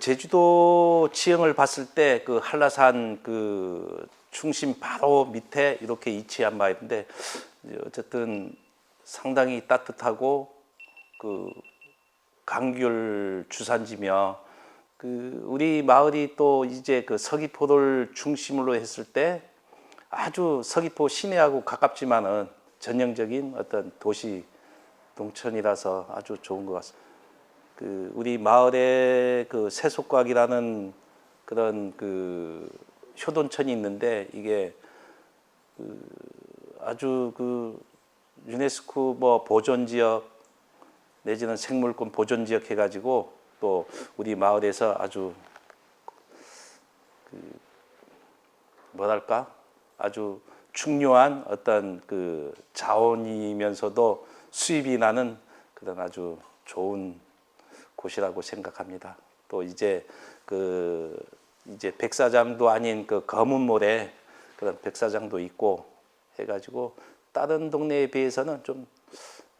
제주도 지형을 봤을 때 그 한라산 그 중심 바로 밑에 이렇게 위치한 마을인데 어쨌든 상당히 따뜻하고 그 강귤 주산지며 그 우리 마을이 또 이제 그 서귀포를 중심으로 했을 때 아주 서귀포 시내하고 가깝지만은 전형적인 어떤 도시 농촌이라서 아주 좋은 것 같습니다. 그 우리 마을에 그 세속각이라는 그런 그 효돈천이 있는데 이게 그 아주 그 유네스코 뭐 보존 지역 내지는 생물권 보존 지역 해가지고 또 우리 마을에서 아주 그 뭐랄까? 아주 중요한 어떤 그 자원이면서도 수입이 나는 그런 아주 좋은 곳이라고 생각합니다. 또 이제 그 이제 백사장도 아닌 그 검은 모래 그런 백사장도 있고 해가지고 다른 동네에 비해서는 좀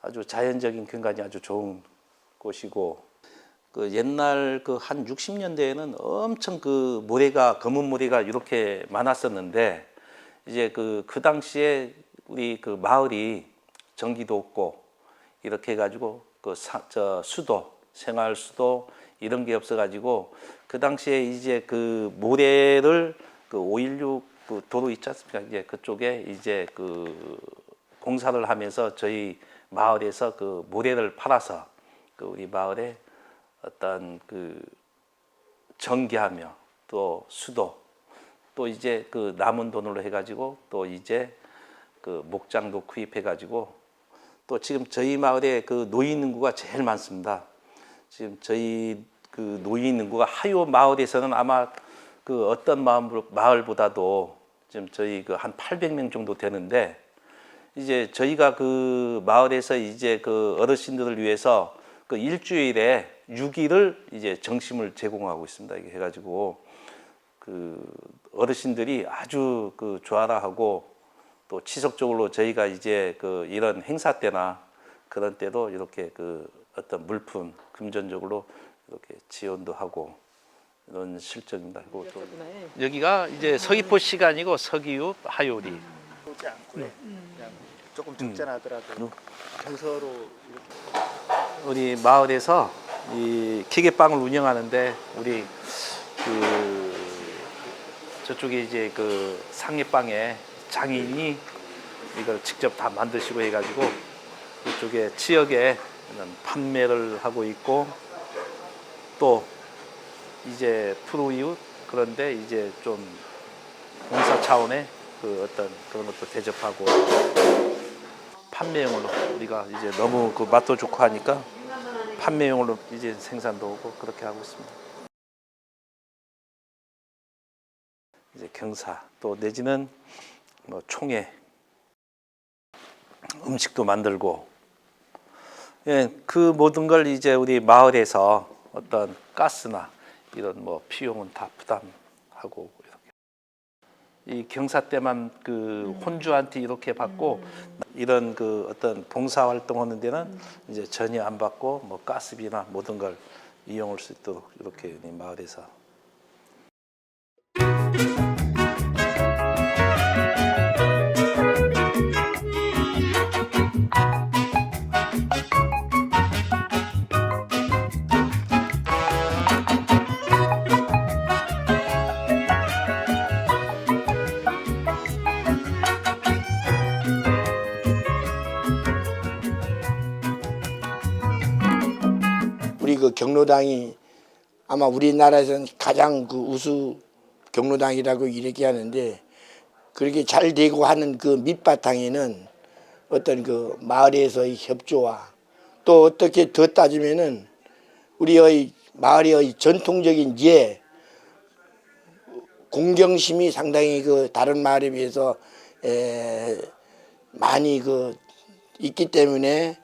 아주 자연적인 경관이 아주 좋은 곳이고 그 옛날 그 한 60년대에는 엄청 그 모래가 검은 모래가 이렇게 많았었는데 이제 그그 당시에 우리 그 마을이 전기도 없고 이렇게 해가지고 그저 수도 생활 수도 이런 게 없어가지고 그 당시에 이제 그 모래를 그 516 그 도로 있지 않습니까? 이제 그쪽에 이제 그 공사를 하면서 저희 마을에서 그 모래를 팔아서 그 우리 마을에 어떤 그 전기하며 또 수도 또 이제 그 남은 돈으로 해가지고 또 이제 그 목장도 구입해가지고 또 지금 저희 마을에 그 노인 인구가 제일 많습니다. 지금 저희 그 노인 인구가 하요 마을에서는 아마 그 어떤 마을, 마을보다도 지금 저희 그 한 800명 정도 되는데 이제 저희가 그 마을에서 이제 그 어르신들을 위해서 그 일주일에 6일을 이제 정심을 제공하고 있습니다. 이게 해가지고 그 어르신들이 아주 그 좋아라 하고 또 지속적으로 저희가 이제 그 이런 행사 때나 그런 때도 이렇게 그 어떤 물품 금전적으로 이렇게 지원도 하고 이런 실정입니다. 그리고 또 여기가 이제 서귀포 시간이고 서기읍 하요리. 보지 않고 그냥 조금 적잖하더라도 정서로 이렇게. 우리 마을에서 이 기계빵을 운영하는데 우리 그 저쪽에 이제 그 상해빵에 장인이 이걸 직접 다 만드시고 해가지고 이쪽에 지역에 판매를 하고 있고 또 이제 프로 이웃 그런데 이제 좀 봉사 차원의 그 어떤 그런 것도 대접하고 판매용으로 우리가 이제 너무 그 맛도 좋고 하니까 판매용으로 이제 생산도 오고 그렇게 하고 있습니다. 이제 경사 또 내지는 뭐 총회 음식도 만들고 예, 그 모든 걸 이제 우리 마을에서 어떤 가스나 이런 뭐 비용은 다 부담하고 이렇게. 이 경사 때만 그 혼주한테 이렇게 받고 이런 그 어떤 봉사 활동하는 데는 이제 전혀 안 받고 뭐 가스비나 모든 걸 이용할 수 있도록 이렇게 우리 마을에서 경로당이 아마 우리나라에서는 가장 그 우수 경로당이라고 이렇게 하는데 그렇게 잘 되고 하는 그 밑바탕에는 어떤 그 마을에서의 협조와 또 어떻게 더 따지면은 우리의 마을의 전통적인 예 공경심이 상당히 그 다른 마을에 비해서 에 많이 그 있기 때문에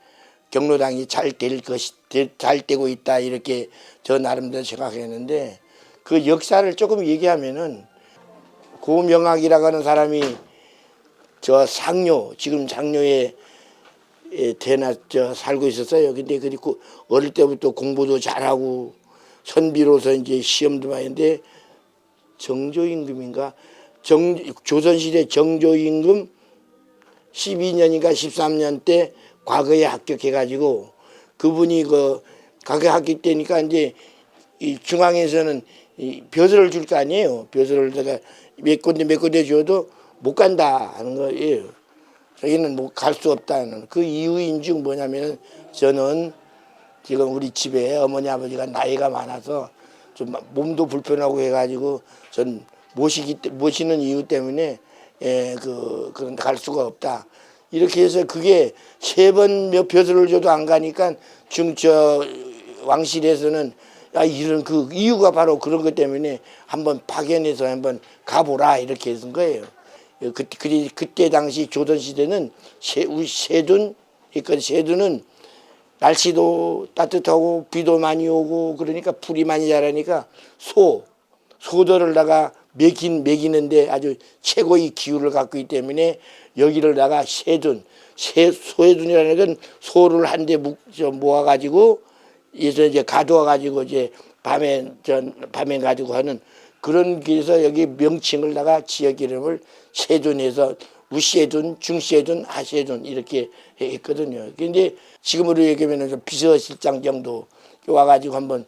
경로당이 잘 될 것이 될- 잘 되고 있다 이렇게 저 나름대로 생각했는데 그 역사를 조금 얘기하면은 고명학이라고 하는 사람이 저 상료 지금 상료에 에, 대나 저 살고 있었어요. 근데 그리고 어릴 때부터 공부도 잘하고 선비로서 이제 시험도 많이 했는데 정조임금인가 정 조선시대 정조임금 12년인가 13년 때 과거에 합격해가지고 그분이 그 과거에 합격 때니까 이제 이 중앙에서는 이 벼슬을 줄 거 아니에요. 벼슬을 내가 몇 군데 몇 군데 줘도 못 간다 하는 거예요. 저기는 뭐 갈 수 없다는 그 이유인 중 뭐냐면은 저는 지금 우리 집에 어머니 아버지가 나이가 많아서 좀 몸도 불편하고 해가지고 전 모시기 때- 모시는 이유 때문에 예 그 그런 갈 수가 없다 이렇게 해서 그게 세 번몇 벼슬을 줘도 안 가니까 중저 왕실에서는 야 이런 그 이유가 바로 그런 것 때문에 한번 파견해서 한번 가보라 이렇게 해서 거예요. 그 그때 그때 당시 조선 시대는 세 세둔 그러니까 세둔은 날씨도 따뜻하고 비도 많이 오고 그러니까 풀이 많이 자라니까 소 소들을다가 먹인 먹이는데 아주 최고의 기후를 갖고 있기 때문에 여기를 다가 세둔 세 소해둔이라는 건 소를 한데 모아가지고 이제 이제 가둬가지고 이제 밤에 전 밤에 가지고 하는 그런 길에서 여기 명칭을 다가 지역 이름을 세둔해서 우세둔, 중세둔, 하세둔 이렇게 했거든요. 근데 지금으로 얘기하면 좀 비서실장 정도 와가지고 한번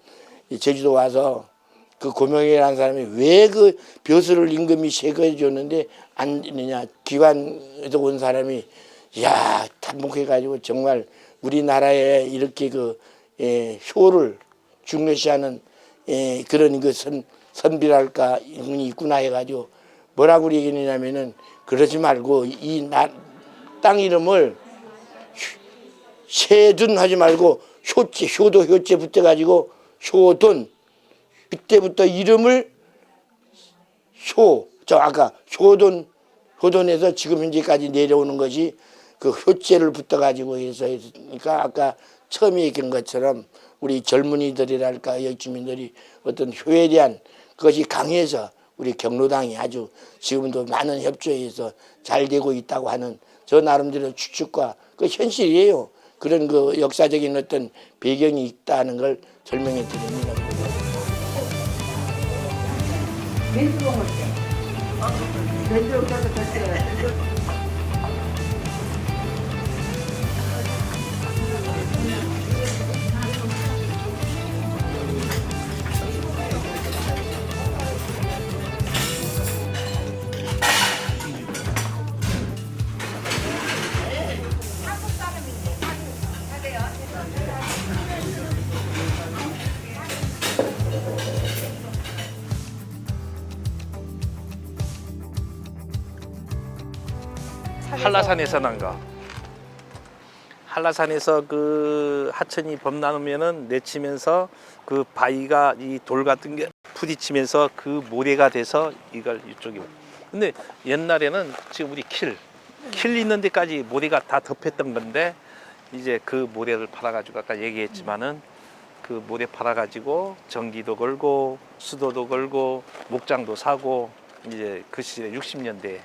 제주도 와서 그 고명이라는 사람이 왜 그 벼슬을 임금이 세거해 줬는데 안 되느냐. 기관에서 온 사람이 야 탐복해 가지고 정말 우리나라에 이렇게 그 예, 효를 중요시하는 예, 그런 그 선, 선비랄까 이분이 있구나 해가지고 뭐라고 얘기했냐면은 그러지 말고 이 땅 이름을 세둔 하지 말고 효제 효도 효제 붙여가지고 효돈 그때부터 이름을 효, 저 아까 효돈, 효돈에서 지금 현재까지 내려오는 것이 그 효제를 붙어가지고 해서 했으니까 아까 처음에 얘기한 것처럼 우리 젊은이들이랄까 여기 주민들이 어떤 효에 대한 그것이 강해서 우리 경로당이 아주 지금도 많은 협조해서 잘 되고 있다고 하는 저 나름대로 추측과 그 현실이에요. 그런 그 역사적인 어떤 배경이 있다는 걸 설명해 드립니다. 멘트 먹을 때. 멘트 먹을 때 같이 한라산에서 난 거. 한라산에서 그 하천이 범람하면은 내치면서 그 바위가 이 돌 같은 게 부딪히면서 그 모래가 돼서 이걸 이쪽에. 근데 옛날에는 지금 우리 킬, 킬 있는 데까지 모래가 다 덮였던 건데 이제 그 모래를 팔아가지고 아까 얘기했지만은 그 모래 팔아가지고 전기도 걸고 수도도 걸고 목장도 사고 이제 그 시절에 60년대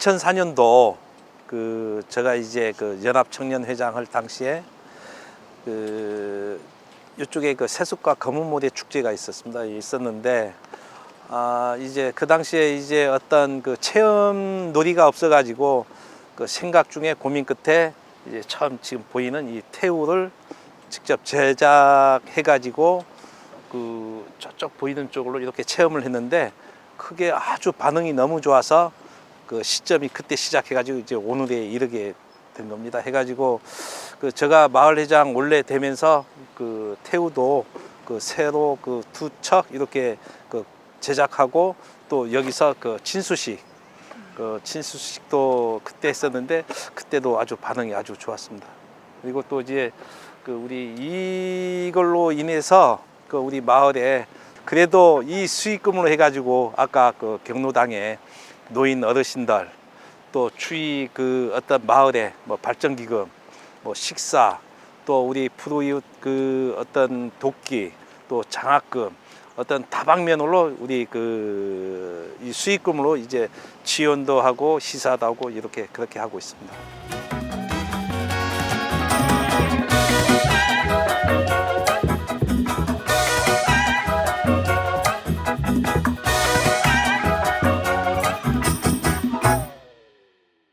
2004년도 그 제가 이제 그 연합 청년 회장을 당시에 그 이쪽에 그 세숫과 검은 모래 축제가 있었습니다. 있었는데 아 이제 그 당시에 이제 어떤 그 체험 놀이가 없어가지고 그 생각 중에 고민 끝에 이제 처음 지금 보이는 이 태우를 직접 제작해가지고 그 저쪽 보이는 쪽으로 이렇게 체험을 했는데 크게 아주 반응이 너무 좋아서 그 시점이 그때 시작해가지고 이제 오늘에 이르게 된 겁니다. 해가지고 그 제가 마을 회장 원래 되면서 그 태우도 그 새로 그 두 척 이렇게 그 제작하고 또 여기서 그 친수식 그 친수식도 그때 했었는데 그때도 아주 반응이 아주 좋았습니다. 그리고 또 이제 그 우리 이걸로 인해서 그 우리 마을에 그래도 이 수익금으로 해가지고 아까 그 경로당에 노인 어르신들 또 추위 그 어떤 마을에 뭐 발전기금 뭐 식사 또 우리 프로이웃 그 어떤 돕기 또 장학금 어떤 다방면으로 우리 그 이 수익금으로 이제 지원도 하고 시사도 하고 이렇게 그렇게 하고 있습니다.